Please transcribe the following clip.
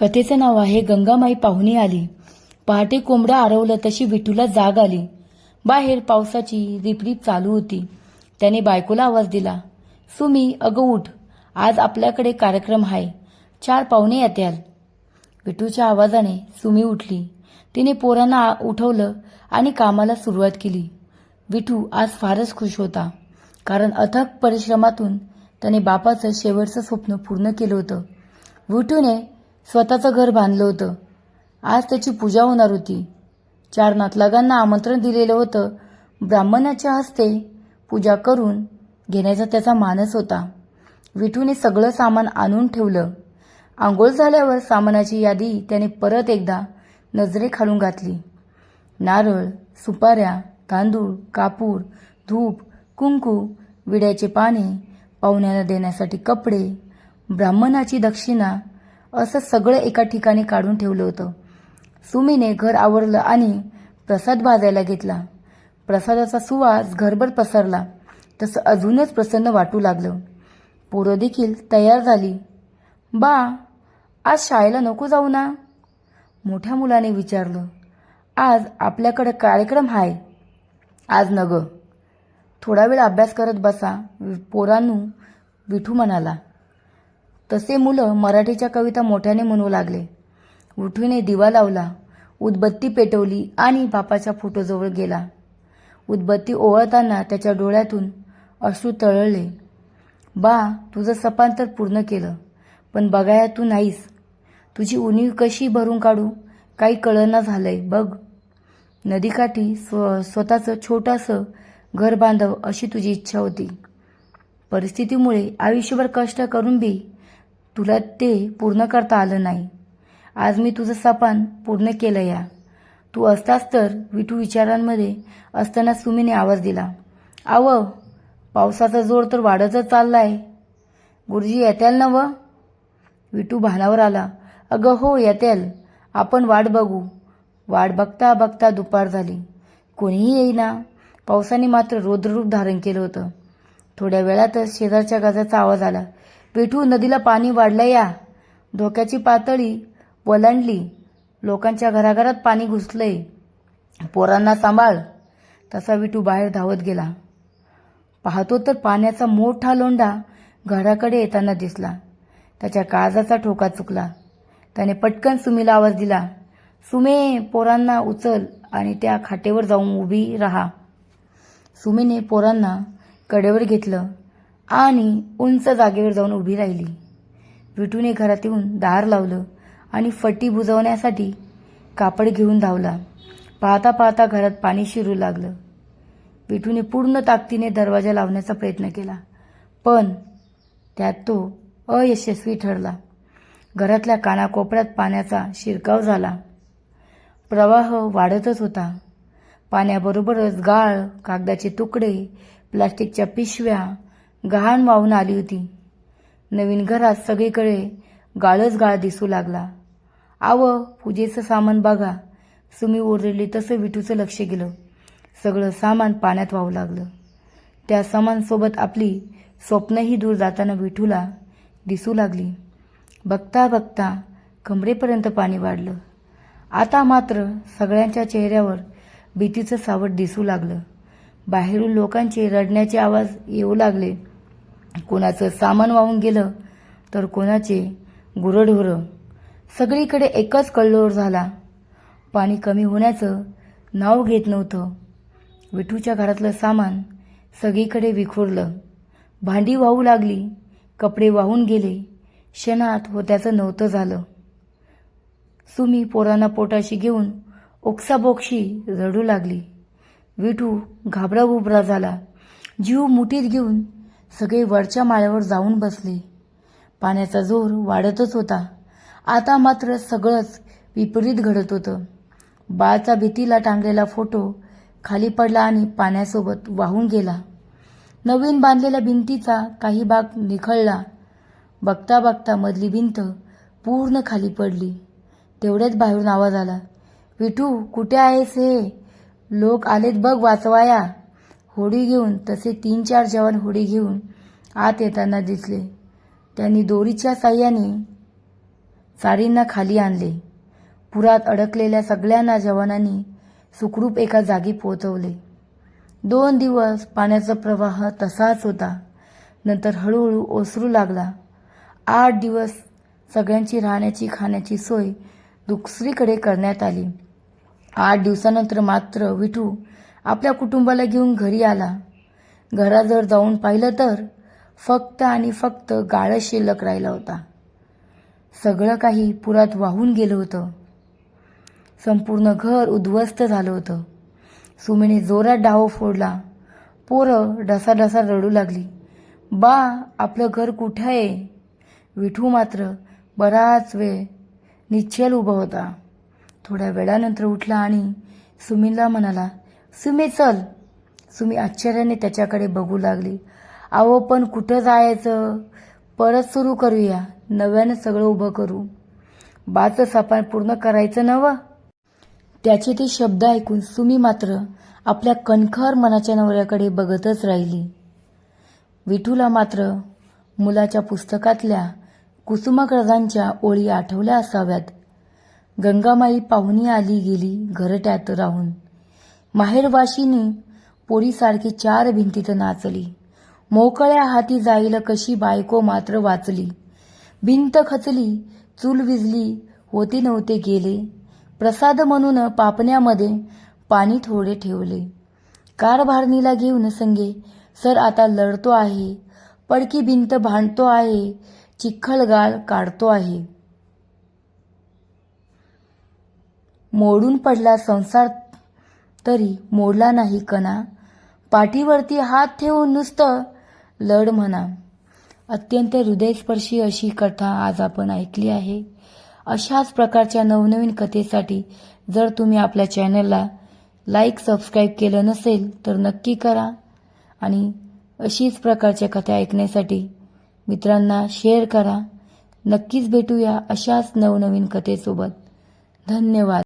कथेचं नाव आहे गंगामाई पाहुणे आली. पहाटे कोंबडं आरवलं तशी विठूला जाग आली. बाहेर पावसाची रिपरिप चालू होती. त्याने बायकोला आवाज दिला सुमी अगं उठ. आज आपल्याकडे कार्यक्रम आहे चार पाहुणे येत्याल. विठूच्या आवाजाने सुमी उठली. तिने पोरांना आ- उठवलं आणि कामाला सुरुवात केली. विठू आज फारच खुश होता. कारण अथक परिश्रमातून त्याने बापाचं शेवटचं स्वप्न पूर्ण केलं होतं. विठूने स्वतःचं घर बांधलं होतं. आज त्याची पूजा होणार होती. चार नातलागांना आमंत्रण दिलेलं होतं. ब्राह्मणाच्या हस्ते पूजा करून घेण्याचा त्याचा मानस होता. विठूने सगळं सामान आणून ठेवलं. आंघोळ झाल्यावर सामानाची यादी त्याने परत एकदा नजरेखालून घातली. नारळ सुपाऱ्या तांदूळ कापूर धूप कुंकू विड्याचे पाने पाहुण्यांना देण्यासाठी कपडे ब्राह्मणाची दक्षिणा असं सगळं एका ठिकाणी काढून ठेवलं होतं. सुमीने घर आवरलं आणि प्रसाद भाजायला घेतला. प्रसादाचा सुवास घरभर पसरला. तसं अजूनच प्रसन्न वाटू लागलं. पोरं देखील तयार झाली. बा आज शाळेला नको जाऊ ना? मोठ्या मुलाने विचारलं. आज आपल्याकडे कार्यक्रम आहे आज नग. थोडा वेळ अभ्यास करत बसा पोरांनू विठू म्हणाला. तसे मुलं मराठीच्या कविता मोठ्याने म्हणू लागले. उठवीने दिवा लावला. उदबत्ती पेटवली आणि बापाच्या फोटोजवळ गेला. उदबत्ती ओवाळताना त्याच्या डोळ्यातून अश्रू तळळले बा तुझं सपान तर पूर्ण केलं पण बघाया तू नाहीस. तुझी उणीव कशी भरून काढू? काही कळना झालंय बघ. नदीकाठी स्व स्वतःचं छोटंसं घर बांधव अशी तुझी इच्छा होती. परिस्थितीमुळे आयुष्यभर कष्ट करून बी तुला ते पूर्ण करता आलं नाही. आज मी तुझं सपान पूर्ण केलं या. तू असतास तर विठू विचारांमध्ये असताना सुमीने आवाज दिला. आव पावसाचा जोर तर वाढतच चाललाय. गुरुजी येत्याल ना व विटू भानावर आला. अगं हो येत्याल. आपण वाट बघू. वाट बघता बघता दुपार झाली. कोणीही येईना. पावसाने मात्र रौद्ररूप धारण केलं होतं. थोड्या वेळातच शेजारच्या गाजाचा आवाज आला. विठू नदीला पाणी वाढलं या. धोक्याची पातळी वलांडली. लोकांच्या घराघरात पाणी घुसलंय. पोरांना सांभाळ. तसा विठू बाहेर धावत गेला. पाहतो तर पाण्याचा मोठा लोंढा घराकडे येताना दिसला. त्याच्या काळजाचा ठोका चुकला. त्याने पटकन सुमीला आवाज दिला सुमे पोरांना उचल आणि त्या खाटेवर जाऊन उभी राहा. सुमीने पोरांना कडेवर घेतलं. आणि उंच जागेवर जाऊन उभी राहिली. विटूने घरात येऊन दार लावलं आणि फटी बुजवण्यासाठी कापड घेऊन धावला. पाहता पाहता घरात पाणी शिरू लागलं. विटूने पूर्ण ताकदीने दरवाजा लावण्याचा प्रयत्न केला पण त्यात तो अयशस्वी ठरला. घरातल्या कानाकोपऱ्यात पाण्याचा शिरकाव झाला. प्रवाह वाढतच होता. पाण्याबरोबरच गाळ कागदाचे तुकडे प्लास्टिकच्या पिशव्या गहाण वाहून आली होती. नवीन घरात सगळीकडे गाळच गाळ दिसू लागला. आव पूजेचं सामान बघा. सुमी ओरडली तसं विठूचं लक्ष गेलं. सगळं सामान पाण्यात वाहू लागलं. त्या सामानसोबत आपली स्वप्नही दूर जाताना विठूला दिसू लागली. बघता बघता कमरेपर्यंत पाणी वाढलं. आता मात्र सगळ्यांच्या चेहऱ्यावर भीतीचं सावट दिसू लागलं. बाहेरून लोकांचे रडण्याचे आवाज येऊ लागले. कोणाचं सामान वाहून गेलं तर कोणाचे गुरढोरं. सगळीकडे एकच कल्लोळ झाला. पाणी कमी होण्याचं नाव घेत नव्हतं. विठूच्या घरातलं सामान सगळीकडे विखुरलं. भांडी वाहू लागली कपडे वाहून गेले. क्षणात होत्याचं नव्हतं झालं. सुमी पोरांना पोटाशी घेऊन ओक्साबोक्षी रडू लागली. विठू घाबरा उबरा झाला. जीव मुठीत घेऊन सगळे वरच्या माळ्यावर जाऊन बसले. पाण्याचा जोर वाढतच होता. आता मात्र सगळंच विपरीत घडत होतं. बाळचा भीतीला टांगलेला फोटो खाली पडला आणि पाण्यासोबत वाहून गेला. नवीन बांधलेल्या भिंतीचा काही भाग निखळला. बघता बघता मधली भिंत पूर्ण खाली पडली. तेवढ्याच बाहेरून आवाज आला विठू कुठे आहेस हे? लोक आलेत बघ वाचवाया. होडी घेऊन तसे तीन चार जवान होडी घेऊन आत येताना दिसले. त्यांनी दोरीच्या साह्याने साडींना खाली आणले. पुरात अडकलेल्या सगळ्यांना जवानांनी सुखरूप एका जागी पोहोचवले. दोन दिवस पाण्याचा प्रवाह तसाच होता. नंतर हळूहळू ओसरू लागला. आठ दिवस सगळ्यांची राहण्याची खाण्याची सोय दुसरीकडे करण्यात आली. आठ दिवसानंतर मात्र विठू आपल्या कुटुंबाला घेऊन घरी आला. घराजवळ जाऊन पाहिलं तर फक्त आणि फक्त गाळं शिल्लक राहिला होता. सगळं काही पुरात वाहून गेलं होतं. संपूर्ण घर उद्ध्वस्त झालं होतं. सुमीने जोरात डाव फोडला. पोरं ढसाढसा रडू लागली. बा आपलं घर कुठं आहे? विठू मात्र बराच वेळ निश्चल उभा होता. थोड्या वेळानंतर उठला आणि सुमीनला म्हणाला सुमी चल. सुमी आश्चर्याने त्याच्याकडे बघू लागली. अहो पण कुठं जायचं? परत सुरू करूया. नव्यानं सगळं उभं करू. बाचं सापान पूर्ण करायचं नवं? त्याचे ते शब्द ऐकून सुमी मात्र आपल्या कणखर मनाच्या नवऱ्याकडे बघतच राहिली. विठूला मात्र मुलाच्या पुस्तकातल्या कुसुमाग्रजांच्या ओळी आठवल्या असाव्यात. गंगामाई पाहुणी आली गेली घरट्यात राहून. माहेरवाशीने पोरीसारखी चार भिंतीत नाचली. मोकळ्या हाती जाईल कशी बायको मात्र वाचली. भिंत खचली चूल विजली होते नव्हते गेले. प्रसाद म्हणून पापण्यामध्ये पाणी थोडे ठेवले. कारभारणीला घेऊन संगे सर आता लढतो आहे. पडकी भिंत भांडतो आहे. चिखलगाळ काढतो आहे. मोडून पडला संसार तरी मोडला नाही कणा. पाठीवरती हात ठेवून नुसतं लढ म्हणा. अत्यंत हृदयस्पर्शी अशी कथा आज आपण ऐकली आहे. अशाच प्रकारच्या नवनवीन कथेसाठी जर तुम्ही आपल्या चॅनलला लाईक सबस्क्राईब केलं नसेल तर नक्की करा. आणि अशीच प्रकारच्या कथा ऐकण्यासाठी मित्रांना शेअर करा. नक्कीच भेटूया अशाच नवनवीन कथेसोबत. धन्यवाद.